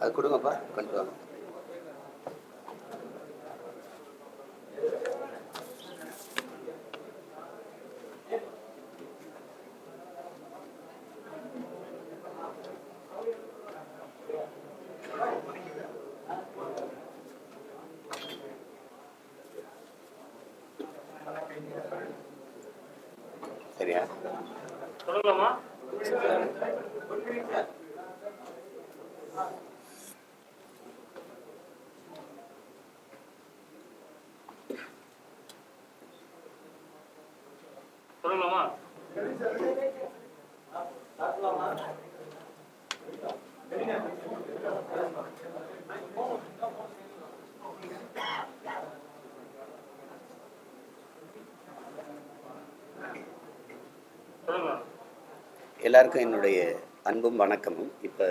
அது கொடுங்கப்பா கொண்டு வாங்க சரியா சொல்லலாமா சொல்லலாமா சொல்லலாமா எல்லாருக்கும் என்னுடைய அன்பும் வணக்கமும். இப்போ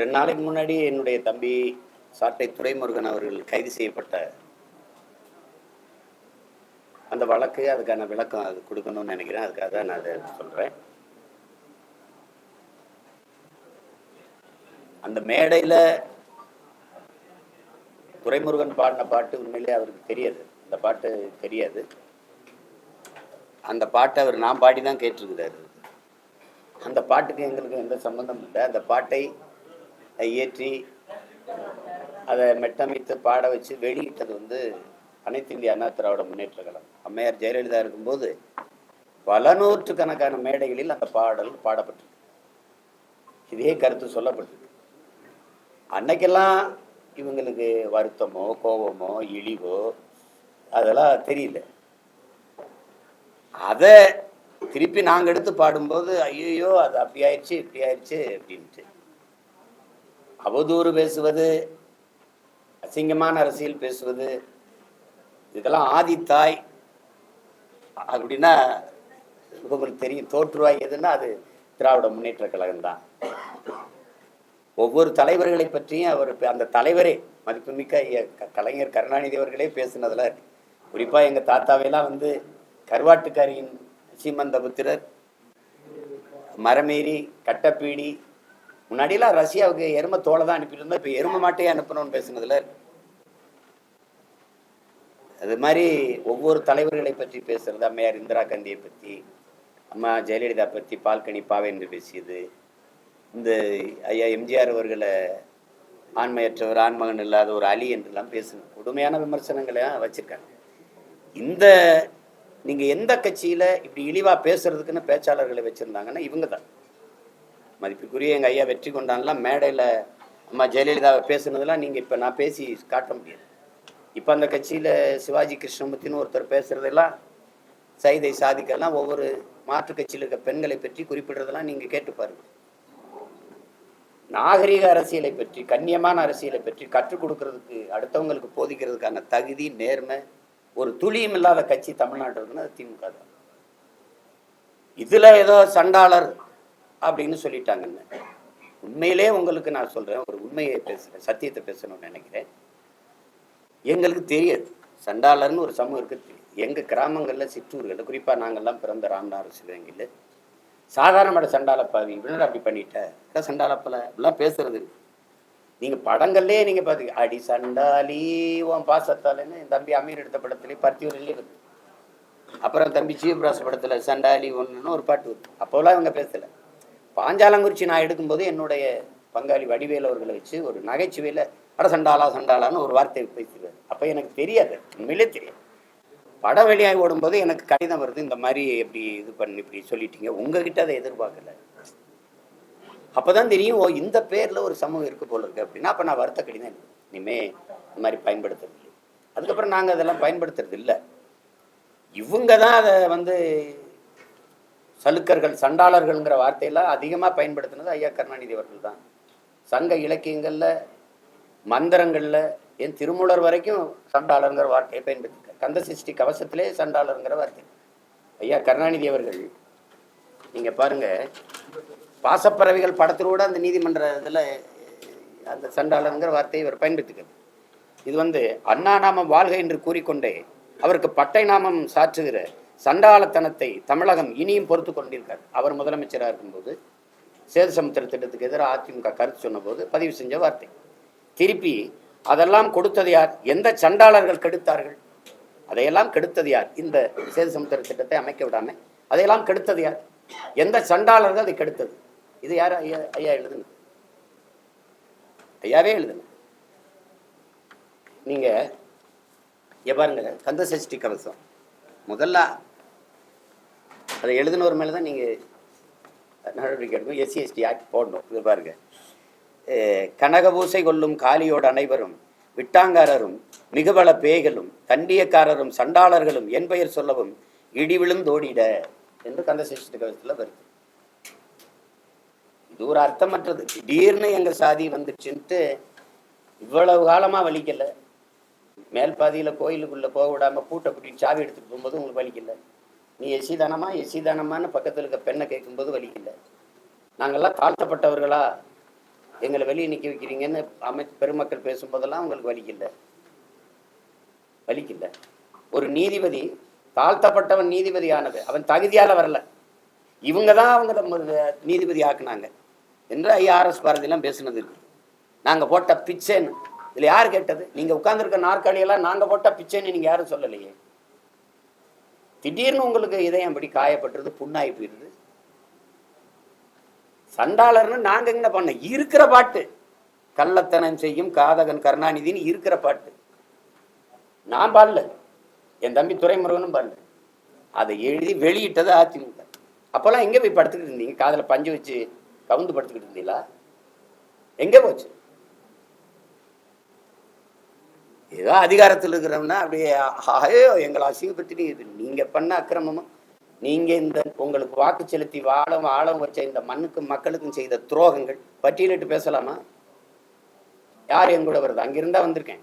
ரெண்டு நாளைக்கு முன்னாடி என்னுடைய தம்பி சாட்டை துரைமுருகன் அவர்கள் கைது செய்யப்பட்ட அந்த வழக்கு அதுக்கான விளக்கம் அது கொடுக்கணும்னு நினைக்கிறேன். அதுக்காக தான் நான் அதை சொல்கிறேன் அந்த மேடையில் துரைமுருகன் பாடின பாட்டு உண்மையிலே அவருக்கு தெரியாது. அந்த பாட்டு தெரியாது. அந்த பாட்டை அவர் நான் பாடி தான் கேட்டிருக்கிறாரு. அந்த பாட்டுக்கு எங்களுக்கு எந்த சம்பந்தம் இல்லை. அந்த பாட்டை இயற்றி அதை மெட்டமைத்து பாட வச்சு வெளியிட்டது வந்து அனைத்து இந்திய அண்ணா திராவிட முன்னேற்ற கழகம். அம்மையார் ஜெயலலிதா இருக்கும்போது பல நூற்றுக்கணக்கான மேடைகளில் அந்த பாடல் பாடப்பட்டிருக்கு. இதே கருத்து சொல்லப்பட்டிருக்கு. அன்னைக்கெல்லாம் இவங்களுக்கு வருத்தமோ கோபமோ இழிவோ அதெல்லாம் தெரியல. அதை திருப்பி நாங்கள் எடுத்து பாடும்போது ஐயோ அது அப்படி ஆயிடுச்சு இப்படி ஆயிடுச்சு அப்படின்ட்டு. அவதூறு பேசுவது அசிங்கமான அரசியல் பேசுவது இதெல்லாம் ஆதித்தாய். அப்படின்னா உங்களுக்கு தெரியும் தோற்றுவாய் எதுன்னா அது திராவிட முன்னேற்ற கழகம் தான். ஒவ்வொரு தலைவர்களை பற்றியும் அவர் அந்த தலைவரே மதிப்புமிக்க க- கலைஞர் கருணாநிதி அவர்களே பேசுனதுல குறிப்பாக எங்கள் தாத்தாவையெல்லாம் வந்து கருவாட்டுக்காரியின் சீமந்த புத்திரர் மரமேறி கட்டப்பீடி முன்னாடியெல்லாம் ரஷ்யாவுக்கு எரும தோலை தான் அனுப்பிட்டு இருந்தோம் இப்போ எரும மாட்டையே அனுப்பணும்னு பேசுனதுல. அது மாதிரி ஒவ்வொரு தலைவர்களை பற்றி பேசுறது அம்மையார் இந்திரா காந்தியை பற்றி அம்மா ஜெயலலிதா பற்றி பால்கனி பாவேந்து பேசியது. இந்த ஐயா எம்ஜிஆர் அவர்களை ஆண்மையற்றவர் ஆண்மகன் இல்லாத ஒரு அலி என்றெல்லாம் பேசணும் கொடுமையான விமர்சனங்களை வச்சுருக்காங்க. இந்த நீங்க எந்த கட்சியில இப்படி இழிவா பேசுறதுக்குன்னு பேச்சாளர்களை வச்சிருந்தாங்கன்னா இவங்க தான் மதிப்புக்குரிய எங்க ஐயா வெற்றி கொண்டான்லாம் மேடையில அம்மா ஜெயலலிதா பேசுனதெல்லாம் நீங்க இப்ப நான் பேசி காட்ட முடியாது. இப்ப அந்த கட்சியில சிவாஜி கிருஷ்ணமூர்த்தின்னு ஒருத்தர் பேசுறதெல்லாம் சைதை சாதிக்கெல்லாம் ஒவ்வொரு மாற்று கட்சியில் இருக்க பெண்களை பற்றி குறிப்பிடுறதெல்லாம் நீங்க கேட்டு பாருங்க. நாகரிக அரசியலை பற்றி கண்ணியமான அரசியலை பற்றி கற்றுக் கொடுக்கறதுக்கு அடுத்தவங்களுக்கு போதிக்கிறதுக்கான தகுதி நேர்மை ஒரு துளியும் இல்லாத கட்சி தமிழ்நாடு இருக்குன்னா அது திமுக தான். இதுல ஏதோ சண்டாளர் அப்படின்னு சொல்லிட்டாங்கன்னு. உண்மையிலே உங்களுக்கு நான் சொல்றேன் ஒரு உண்மையை பேசுறேன் சத்தியத்தை பேசணும்னு நினைக்கிறேன். எங்களுக்கு தெரியாது. சண்டாளர்னு ஒரு சமூகம் இருக்கு. தெரியும் எங்க கிராமங்கள்ல சிற்றூர்கள்ல குறிப்பா நாங்கள்லாம் பிறந்த ராமநாத சிவகங்கையில் சாதாரணமான சண்டாளப்பாவி இவனோட அப்படி பண்ணிட்ட? அட சண்டாளப்பல இப்படிலாம் பேசுறது. நீங்கள் படங்கள்லேயே நீங்கள் பார்த்து அடி சண்டாலி உன் பாசத்தாலேன்னு என் தம்பி அமீர் எடுத்த படத்துலயே பருத்தியூரிலே வருது அப்புறம் தம்பி ஜீவபிராஸ் படத்தில் சண்டாலி ஒன்றுன்னு ஒரு பாட்டு வருது. அப்போலாம் இவங்க பேசலை. பாஞ்சாலங்குறிச்சி நான் எடுக்கும்போது என்னுடைய பங்காளி வடிவேல் அவர்களை வச்சு ஒரு நகைச்சுவையில் அட சண்டாலா சண்டாலான்னு ஒரு வார்த்தை பேசுவார் அப்போ எனக்கு தெரியாது. உண்மையிலே தெரியாது. படம் வெளியாகி ஓடும்போது எனக்கு கடிதம் வருது. இந்த மாதிரி எப்படி இது பண்ணி இப்படி சொல்லிட்டீங்க. உங்ககிட்ட அதை எதிர்பார்க்கல. அப்போதான் தெரியும் ஓ இந்த பேரில் ஒரு சமூகம் இருக்கு போல இருக்கு அப்படின்னா அப்போ நான் வருத்த கடிதம் இனிமே இந்த மாதிரி பயன்படுத்துறது இல்லை அதுக்கப்புறம் நாங்கள் அதெல்லாம் பயன்படுத்துறது இல்லை. இவங்க தான் அதை வந்து சலுக்கர்கள் சண்டாளர்கள்ங்கிற வார்த்தையெல்லாம் அதிகமாக பயன்படுத்தினது ஐயா கருணாநிதி அவர்கள் தான் சங்க இலக்கியங்களில் மந்திரங்களில் என் திருமூலர் வரைக்கும் சண்டாளருங்கிற வார்த்தையை பயன்படுத்திருக்கார். கந்த சிருஷ்டி கவசத்திலே சண்டாளருங்கிற வார்த்தை. ஐயா கருணாநிதி அவர்கள் நீங்கள் பாருங்கள் பாசப்பறவைகள் படத்திலோட அந்த நீதிமன்ற அந்த சண்டாளங்கிற வார்த்தையை இவர் பயன்படுத்துகிறது இது வந்து அண்ணா நாமம் வாழ்க என்று கூறிக்கொண்டே அவருக்கு பட்டை நாமம் சாற்றுகிற சண்டாளத்தனத்தை தமிழகம் இனியும் பொறுத்து கொண்டிருக்கார். அவர் முதலமைச்சராக இருக்கும்போது சேது சமுத்திர திட்டத்துக்கு எதிராக அதிமுக கருத்து சொன்னபோது பதிவு செஞ்ச வார்த்தை. திருப்பி அதெல்லாம் கொடுத்தது யார்? எந்த சண்டாளர்கள் கெடுத்தார்கள்? அதையெல்லாம் கெடுத்தது யார்? இந்த சேது சமுத்திர திட்டத்தை அமைக்க விடாமல் அதையெல்லாம் கெடுத்தது யார்? எந்த சண்டாளர்கள் அதை கெடுத்தது? இது யார் ஐயா ஐயா எழுதுனது? ஐயாவே எழுதுன நீங்க இங்க பாருங்க கந்த சஷ்டி கவசம். முதல்ல அதை எழுதினவர் மேலே தான் நீங்கள் நடவடிக்கை எடுக்கணும். எஸ்சி எஸ்டி ஆக்ட் போடணும். இது பாருங்க. அஹ் கனகபூசை கொள்ளும் காலியோடு அனைவரும் விட்டாங்காரரும் மிகுபல பேய்களும் தண்டியக்காரரும் சண்டாளர்களும் என் பெயர் சொல்லவும் இடி விழுந்தோடிட என்று கந்த சஷ்டி கவசத்தில் வருது. இது ஒரு அர்த்தமற்றது. திடீர்னு எங்க சாதி வந்துச்சுன்ட்டு இவ்வளவு காலமா வலிக்கல. மேல் பாதியில கோயிலுக்குள்ள போக விடாம பூட்டை பிடிச்சி சாவி எடுத்துட்டு போகும்போது உங்களுக்கு வலிக்கல. நீ எசி தானமா எசி பக்கத்துல இருக்க பெண்ணை கேட்கும்போது வலிக்கல. நாங்கெல்லாம் தாழ்த்தப்பட்டவர்களா? எங்களை வெளியே நிக்க வைக்கிறீங்கன்னு அமை பெருமக்கள் பேசும்போதெல்லாம் உங்களுக்கு வலிக்கல. வலிக்கல. ஒரு நீதிபதி தாழ்த்தப்பட்டவன் நீதிபதி ஆனது அவன் தகுதியால வரல. இவங்க தான் அவங்க நீதிபதி ஆக்குனாங்க. என்று ஐஆர்எஸ் பாரதியெல்லாம் பேசுனது. இருக்கு நாங்க போட்ட பிச்சைன்னு. இதுல யார் கேட்டது? நீங்க உட்காந்துருக்க நாற்காலியெல்லாம் நாங்க போட்ட பிச்சைன்னு நீங்க யாரும் சொல்லலையே. திடீர்னு உங்களுக்கு இதயம் அப்படி காயப்பட்டுருது புண்ணாகி போயிடுது சண்டாளர்னு நாங்க என்ன பண்ண? இருக்கிற பாட்டு. கள்ளத்தனம் செய்யும் காதகன் கருணாநிதின்னு இருக்கிற பாட்டு. நான் பாடல. என் தம்பி துரைமுருகனும் பாடல. அதை எழுதி வெளியிட்டது அதிமுக. அப்போல்லாம் எங்கே போய் படுத்துக்கிட்டு இருந்தீங்க? காதில் பஞ்சு வச்சு கவுந்து படுத்துக்கிட்டு இருந்தீங்களா எங்கே போச்சு? ஏதோ அதிகாரத்தில் இருக்கிறோம்னா அப்படியே ஆயோ எங்களை அசிங்கப்படுத்திட்டு இது நீங்க பண்ண அக்கிரமமும் நீங்க இந்த உங்களுக்கு வாக்கு செலுத்தி வாழம் ஆழம் வச்ச இந்த மண்ணுக்கும் மக்களுக்கும் செய்த துரோகங்கள் பட்டியலிட்டு பேசலாமா? யார் என் கூட வருது? அங்கிருந்தா வந்திருக்கேன்.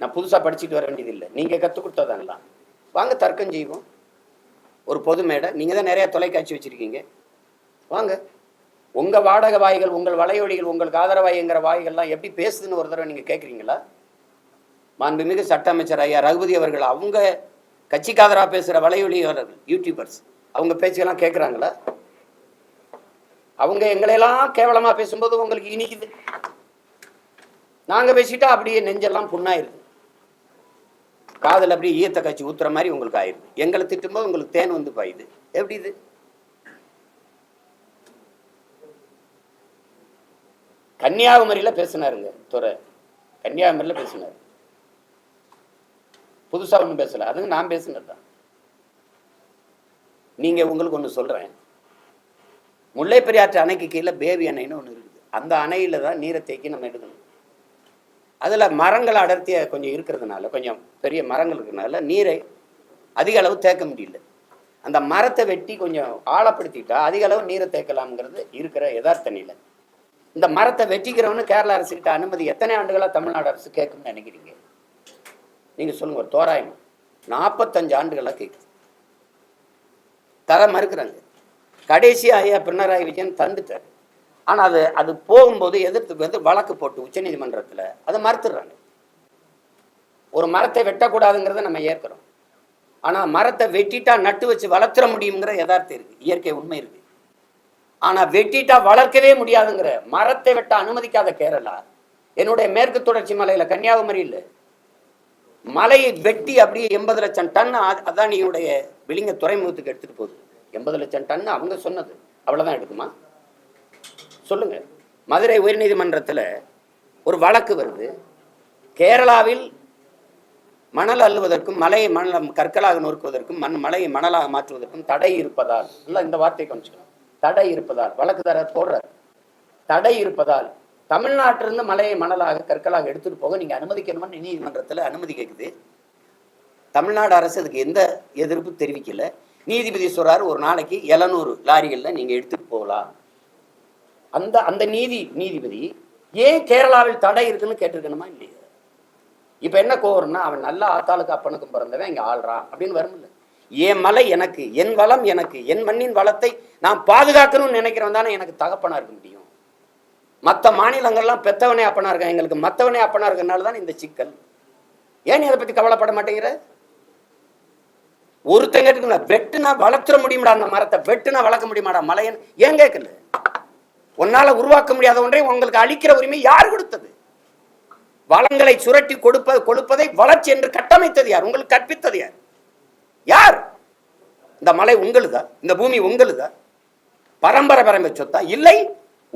நான் புதுசா படிச்சுட்டு வர வேண்டியதில்லை. நீங்க கற்றுக் கொடுத்ததாங்களா? வாங்க தர்க்கம் செய்வோம். ஒரு பொது மேடை. நீங்க தான் நிறைய தொலைக்காட்சி வச்சிருக்கீங்க. வாங்க. உங்க வாடகை வாய்கள் உங்கள் வலையொலிகள் உங்களுக்கு ஆதரவாய்ங்கிற வாய்கள்லாம் எப்படி பேசுதுன்னு ஒரு தடவை நீங்க கேட்குறீங்களா மாண்புமிகு சட்ட அமைச்சர் ஐயா ரகுபதி அவர்கள் அவங்க கட்சிக்கு ஆதரவாக பேசுகிற வலையொலியாளர்கள் யூடியூபர்ஸ் அவங்க பேச்செல்லாம் கேட்குறாங்களா அவங்க எங்களையெல்லாம் கேவலமா பேசும்போது உங்களுக்கு இனிக்குது. நாங்க பேசிட்டா அப்படியே நெஞ்செல்லாம் புண்ணாயிருது. காதல் அப்படியே ஈர்த்த கட்சி ஊத்துற மாதிரி உங்களுக்கு ஆயிடுது எங்களை திட்டும்போது உங்களுக்கு தேன் வந்து பாயுது. எப்படி இது? கன்னியாகுமரியில் பேசினாருங்க துறை கன்னியாகுமரியில் பேசினார். புதுசாக ஒன்றும் பேசலை. அதுங்க நான் பேசினது தான் நீங்கள் உங்களுக்கு ஒன்று சொல்கிறேன் முல்லை பெரியாற்று அணைக்கு கீழே பேபி அணைன்னு ஒன்று இருக்குது. அந்த அணையில் தான் நீரை தேக்கி நம்ம எடுக்கணும். அதில் மரங்கள் அடர்த்தியாக கொஞ்சம் இருக்கிறதுனால கொஞ்சம் பெரிய மரங்கள் இருக்கிறதுனால நீரை அதிக அளவு தேக்க முடியல. அந்த மரத்தை வெட்டி கொஞ்சம் ஆழப்படுத்திட்டா அதிக அளவு நீரை தேக்கலாம்ங்கிறது இருக்கிற யதார்த்த நிலை இந்த மரத்தை வெட்டிக்கிறவனு கேரள அரசுக்கிட்ட அனுமதி எத்தனை ஆண்டுகளாக தமிழ்நாடு அரசு கேட்கும்னு நினைக்கிறீங்க? நீங்கள் சொல்லுங்க ஒரு தோராயம். நாற்பத்தஞ்சு ஆண்டுகளாக கேட்குது. தர மறுக்கிறாங்க. கடைசியாக ஐயா பினராயி விஜயன் தந்துட்டார். ஆனால் அது அது போகும்போது எதிர்த்து வந்து வழக்கு போட்டு உச்சநீதிமன்றத்தில் அதை மறுத்துடுறாங்க. ஒரு மரத்தை வெட்டக்கூடாதுங்கிறத நம்ம ஏற்கிறோம். ஆனால் மரத்தை வெட்டிட்டா நட்டு வச்சு வளர்த்துற முடியுங்கிற யதார்த்தம் இருக்குது இயற்கை உண்மை இருக்குது ஆனா வெட்டிட்டா வளர்க்கவே முடியாதுங்கிற மரத்தை வெட்ட அனுமதிக்காத கேரளா. என்னுடைய மேற்கு தொடர்ச்சி மலையில கன்னியாகுமரி இல்ல. மலையை வெட்டி அப்படியே எண்பது லட்சம் டன் அதானியுடைய விளிங்க துறைமுகத்துக்கு எடுத்துட்டு போகுது. எண்பது லட்சம் டன் அவங்க சொன்னது. அவ்வளவுதான் எடுக்குமா? சொல்லுங்க. மதுரை உயர்நீதிமன்றத்தில் ஒரு வழக்கு வருது. கேரளாவில் மணல் அள்ளுவதற்கும் மலையை மணல் கற்களாக நொறுக்குவதற்கும் மண் மலையை மணலாக மாற்றுவதற்கும் தடை இருப்பதால் இல்லை இந்த வார்த்தையை கொஞ்சம் தடை இருப்பதால் வழக்குதாரர் போடுறார். தடை இருப்பதால் தமிழ்நாட்டிலிருந்து மலையை மணலாக கற்களாக எடுத்துட்டு போக நீங்க அனுமதிக்கணும்னு நீதிமன்றத்தில் அனுமதி கேட்குது தமிழ்நாடு அரசு அதுக்கு எந்த எதிர்ப்பு தெரிவிக்கல. நீதிபதி சொல்கிறார் ஒரு நாளைக்கு எழுநூறு லாரிகளில் நீங்க எடுத்துட்டு போகலாம். அந்த அந்த நீதி நீதிபதி ஏன் கேரளாவில் தடை இருக்குன்னு கேட்டிருக்கணுமா இல்லையா? இப்போ என்ன கோவம்னா அவன் நல்ல ஆத்தாளுக்கு அப்பனுக்கும் பிறந்தவன் இங்கே ஆள்றான் அப்படின்னு வரும்ல. என் மலை எனக்கு என் வளம் எனக்கு என் மண்ணின் வளத்தை நான் பாதுகாக்கணும்னு நினைக்கிறவன் தானே எனக்கு தகப்பனா இருக்க முடியும். மற்ற மாநிலங்கள்லாம் பெத்தவனே அப்பனா இருக்கான். எங்களுக்கு மற்றவனே அப்பனா இருக்கிறனால தான் இந்த சிக்கல். ஏன் நீ அதை பத்தி கவலைப்பட மாட்டேங்கிற? ஒருத்தங்க இருக்குங்களா வெட்டுனா வளர்த்துற முடியுமாடா அந்த மரத்தை? வெட்டுனா வளர்க்க முடியுமாடா மலையன்? ஏன் கேட்கல? உன்னால உருவாக்க முடியாத ஒன்றை உங்களுக்கு அழிக்கிற உரிமை யார் கொடுத்தது? வளங்களை சுரட்டி கொடுப்ப கொடுப்பதை வளர்ச்சி என்று கட்டமைத்தது யார்? உங்களுக்கு கற்பித்தது யார்? யார்? இந்த மலை உங்களுதா? இந்த பூமி உங்களுதா? பரம்பரை பரம்பரை சொத்தா? இல்லை.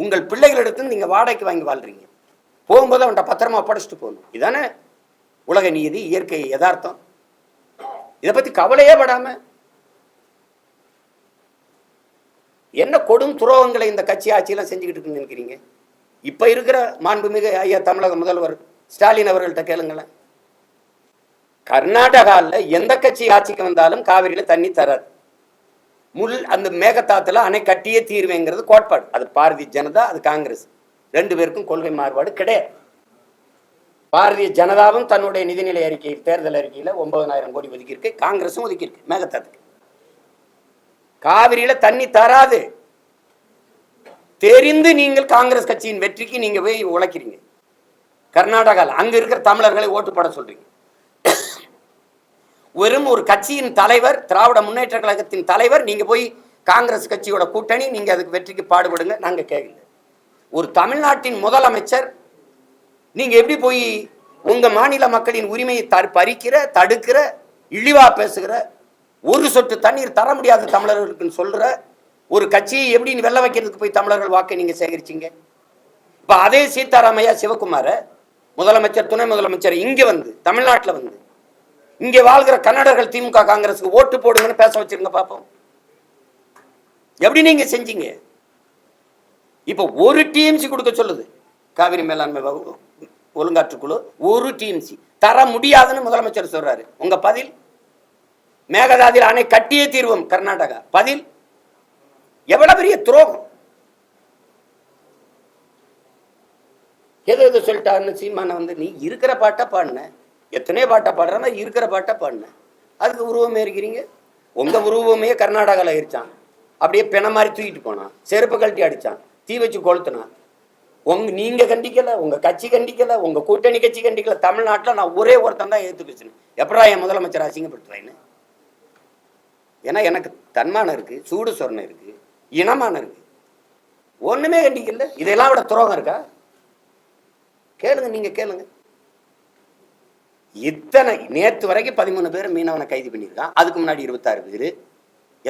உங்கள் பிள்ளைகளிடத்து நீங்கள் வாடகைக்கு வாங்கி வாழ்றீங்க. போகும்போது அவன்கிட்ட பத்திரமா ஒப்படைச்சிட்டு போகணும். இதானே உலக நீதி இயற்கை யதார்த்தம். இதை பற்றி கவலையே படாம. என்ன கொடும் துரோகங்களை இந்த கட்சி ஆட்சியெல்லாம் செஞ்சுக்கிட்டு இருக்குன்னு நினைக்கிறீங்க? இப்போ இருக்கிற மாண்புமிகு ஐயா தமிழக முதல்வர் ஸ்டாலின் அவர்கள்ட்ட கேளுங்களேன். கர்நாடகாவில் எந்த கட்சி ஆட்சிக்கு வந்தாலும் காவிரியில தண்ணி தராது. முள் அந்த மேகத்தாத்துல அணை கட்டியே தீர்வேங்கிறது கோட்பாடு. அது பாரதிய ஜனதா அது காங்கிரஸ். ரெண்டு பேருக்கும் கொள்கை மாறுபாடு கிடையாது. பாரதிய ஜனதாவும் தன்னுடைய நிதிநிலை அறிக்கையில் தேர்தல் அறிக்கையில் ஒன்பதனாயிரம் கோடி ஒதுக்கியிருக்கு. காங்கிரஸும் ஒதுக்கியிருக்கு மேகத்தாத்துக்கு காவிரியில தண்ணி தராது. தெரிந்து நீங்கள் காங்கிரஸ் கட்சியின் வெற்றிக்கு நீங்கள் போய் உழைக்கிறீங்க. கர்நாடகாவில் அங்க இருக்கிற தமிழர்களை ஓட்டு போட சொல்றீங்க. வெறும் ஒரு கட்சியின் தலைவர் திராவிட முன்னேற்ற கழகத்தின் தலைவர் நீங்கள் போய் காங்கிரஸ் கட்சியோட கூட்டணி நீங்கள் அதுக்கு வெற்றிக்கு பாடுபடுங்க நாங்கள் கேட்கல ஒரு தமிழ்நாட்டின் முதலமைச்சர் நீங்கள் எப்படி போய் உங்கள் மாநில மக்களின் உரிமையை தர் பறிக்கிற தடுக்கிற இழிவாக பேசுகிற ஒரு சொட்டு தண்ணீர் தர முடியாத தமிழர்களுக்குன்னு சொல்கிற ஒரு கட்சியை எப்படி வெள்ள வைக்கிறதுக்கு போய் தமிழர்கள் வாக்கை நீங்கள் சேகரிச்சீங்க? இப்போ அதே சீதாராமையா சிவகுமார முதலமைச்சர் துணை முதலமைச்சர் இங்கே வந்து தமிழ்நாட்டில் வந்து இங்க வாழ்கிற கன்னடர்கள் திமுக காங்கிரஸுக்கு ஓட்டு போடுங்கன்னு பேச வச்சிருங்க பாப்போம். எப்படி நீங்க செஞ்சீங்க? இப்போ ஒரு டிஎம்சி கொடுக்க சொல்லுது. காவிரி மேலாண்மை வகு- ஒழுங்காற்றுக்குழு ஒரு டிஎம்சி தர முடியாதுன்னு முதலமைச்சர் சொல்றாரு. உங்க பதில்? மேகதாதியில் அணை கட்டியே தீர்வோம் கர்நாடகா. பதில்? எவ்வளவு பெரிய துரோகம். எது எது சொல்லிட்டாருன்னு சீமான வந்து நீ இருக்கிற பாட்டை பாடின. எத்தனையோ பாட்டை பாடுறா இருக்கிற பாட்டை பாடின. அதுக்கு உருவமே இருக்கிறீங்க உங்கள் உருவமே கர்நாடகாவில் இருச்சான் அப்படியே பிண மாதிரி தூக்கிட்டு போனான். செருப்பு கழட்டி அடிச்சான். தீ வச்சு கொளுத்துனான். உங்க நீங்கள் கண்டிக்கலை உங்கள் கட்சி கண்டிக்கலை உங்கள் கூட்டணி கட்சி கண்டிக்கல தமிழ்நாட்டில் நான் ஒரே ஒருத்தன் தான் எடுத்து பேசினேன் எப்படா என் முதலமைச்சர் அசிங்கப்படுத்துறேன்னு ஏன்னா எனக்கு தன்மானம் இருக்குது சூடு சொரணம் இருக்குது இனமானம் இருக்குது ஒன்றுமே கண்டிக்கல. இதெல்லாம் விட துரோகம் இருக்கா? கேளுங்க நீங்கள் கேளுங்க. இத்தனை நேற்று வரைக்கும் பதிமூணு பேர் மீனவனை கைது பண்ணியிருக்கான். அதுக்கு முன்னாடி இருபத்தாறு பேர்.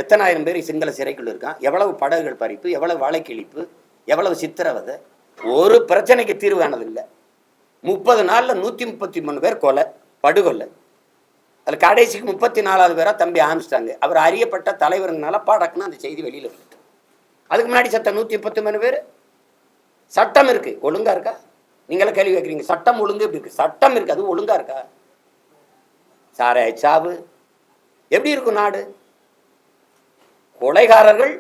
எத்தனாயிரம் பேர் சிங்கள சிறைக்குள்ள இருக்கான். எவ்வளவு படகுகள் பறிப்பு எவ்வளவு வாழைக்கிழிப்பு எவ்வளவு சித்திரவதை. ஒரு பிரச்சனைக்கு தீர்வானது இல்லை முப்பது நாளில் நூற்றி முப்பத்தி மூணு பேர் கொலை படுகொலை. அதில் கடைசிக்கு முப்பத்தி நாலாவது பேராக தம்பி ஆரம்பிச்சிட்டாங்க. அவர் அறியப்பட்ட தலைவருங்கனால பாடக்குன்னு அந்த செய்தி வெளியில் வந்துட்டு. அதுக்கு முன்னாடி சட்டம் நூற்றி முப்பத்தி மூணு பேர்? சட்டம் இருக்குது ஒழுங்காக இருக்கா? நீங்களே கேள்வி கேட்குறீங்க. சட்டம் ஒழுங்கு எப்படி இருக்குது சட்டம் இருக்குது அது ஒழுங்காக இருக்கா? சாராய சாவு. எப்படி இருக்கும் நாடு? கொலைகாரர்கள்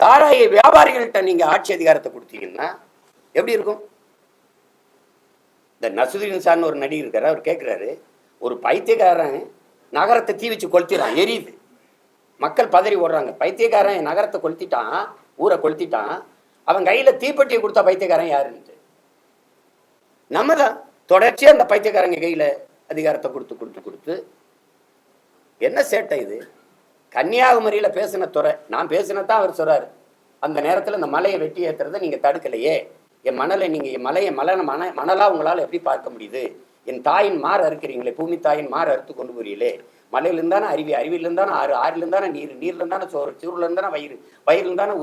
சாராய வியாபாரிகள்கிட்ட நீங்கள் ஆட்சி அதிகாரத்தை கொடுத்தீங்கன்னா எப்படி இருக்கும்? இந்த நசுதீன் சார்னு ஒரு நடிகர் இருக்கார் அவர் கேட்குறாரு ஒரு பைத்தியக்காரன் நகரத்தை தீ வச்சு கொளுத்திடான் எரியுது. மக்கள் பதறி ஓடுறாங்க. பைத்தியக்காரன் நகரத்தை கொளுத்திட்டான் ஊரை கொளுத்திட்டான் அவன் கையில் தீப்பெட்டியை கொடுத்தா பைத்தியக்காரன் யாருன்ட்டு. நம்ம தான் தொடர்ச்சியாக அந்த பைத்தியக்காரங்க கையில் அதிகாரத்தை கொடுத்து கொடுத்து கொடுத்து என்ன சேட்டை இது? கன்னியாகுமரியில் பேசின துறை நான் பேசினதான் அவர் சொல்றாரு. அந்த நேரத்தில் இந்த மலையை வெட்டி ஏற்றுறதை நீங்கள் தடுக்கலையே. என் மணலை நீங்கள் என் மலையை மலை மண மணலாக உங்களால் எப்படி பார்க்க முடியுது? என் தாயின் மாறு அறுக்கிறீங்களே பூமி தாயின் மாறு அறுத்து கொண்டு போறீங்களே? மலையிலிருந்தானே அருவி அருவியிலிருந்தானே ஆறு ஆறிலிருந்தானே நீர் நீர்லேருந்தானே சோறு சூருலேருந்தானே வயிறு வயிறுலேருந்தானே